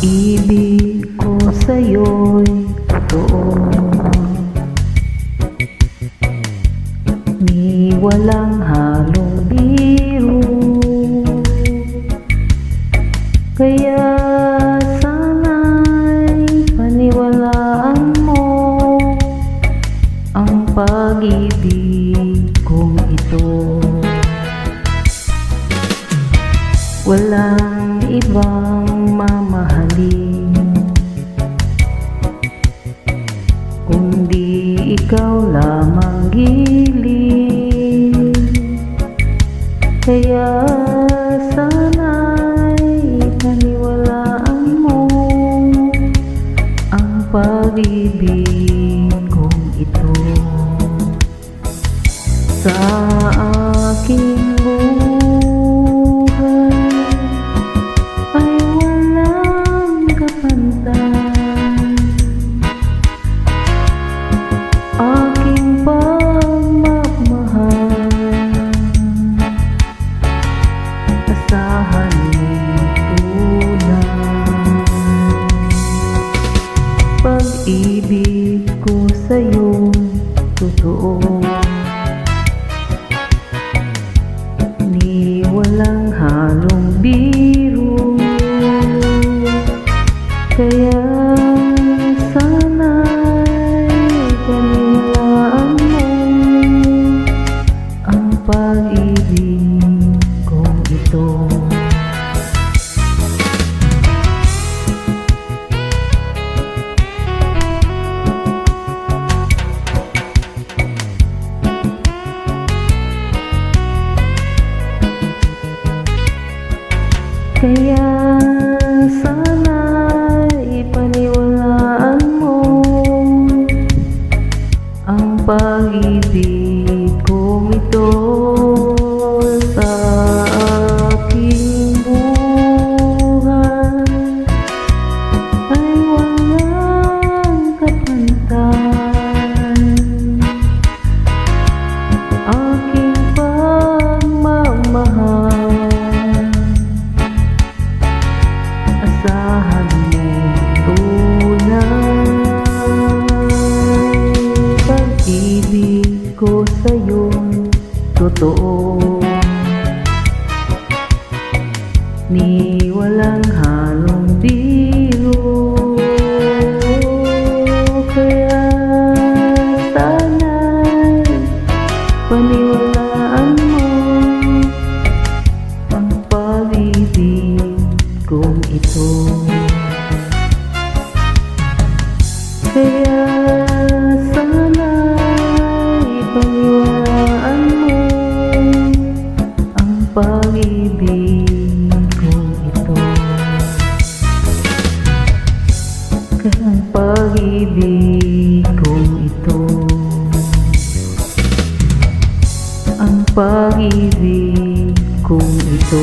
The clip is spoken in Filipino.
Pag-ibig ko sa'yo'y totoo. Ni walang halong biro. Kaya sana'y paniwalaan mo Ang pag-ibig kong ito. Walang ibang mamahalin Kundi ikaw lamang gilid Kaya sana'y paniwalaan mo Ang pag-ibig kong ito. Sa aking buhay Pag-ibig ko sa'yo totoo. Ni walang halong biro Kaya sana Ni walang halong pag-ibig kong ito. Ang pag-ibig kong ito